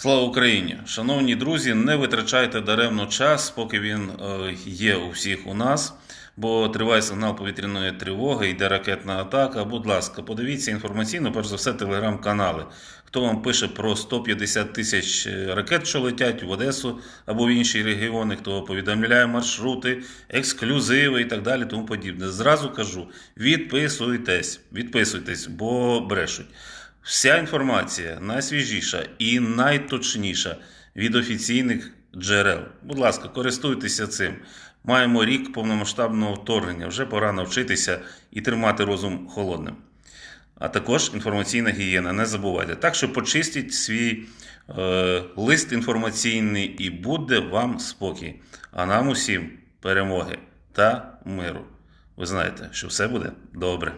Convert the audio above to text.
Слава Україні! Шановні друзі, не витрачайте даремно час, поки він е, є у всіх у нас, бо триває сигнал повітряної тривоги, йде ракетна атака. Будь ласка, подивіться інформаційно, перш за все, телеграм-канали. Хто вам пише про 150 тисяч е, ракет, що летять в Одесу або в інші регіони, хто повідомляє маршрути, ексклюзиви і так далі, тому подібне. Зразу кажу: відписуйтесь, відписуйтесь, бо брешуть. Вся інформація найсвіжіша і найточніша від офіційних джерел. Будь ласка, користуйтеся цим. Маємо рік повномасштабного вторгнення. Вже пора навчитися і тримати розум холодним. А також інформаційна гігієна. Не забувайте. Так що почистіть свій е, лист інформаційний і буде вам спокій. А нам усім перемоги та миру. Ви знаєте, що все буде добре.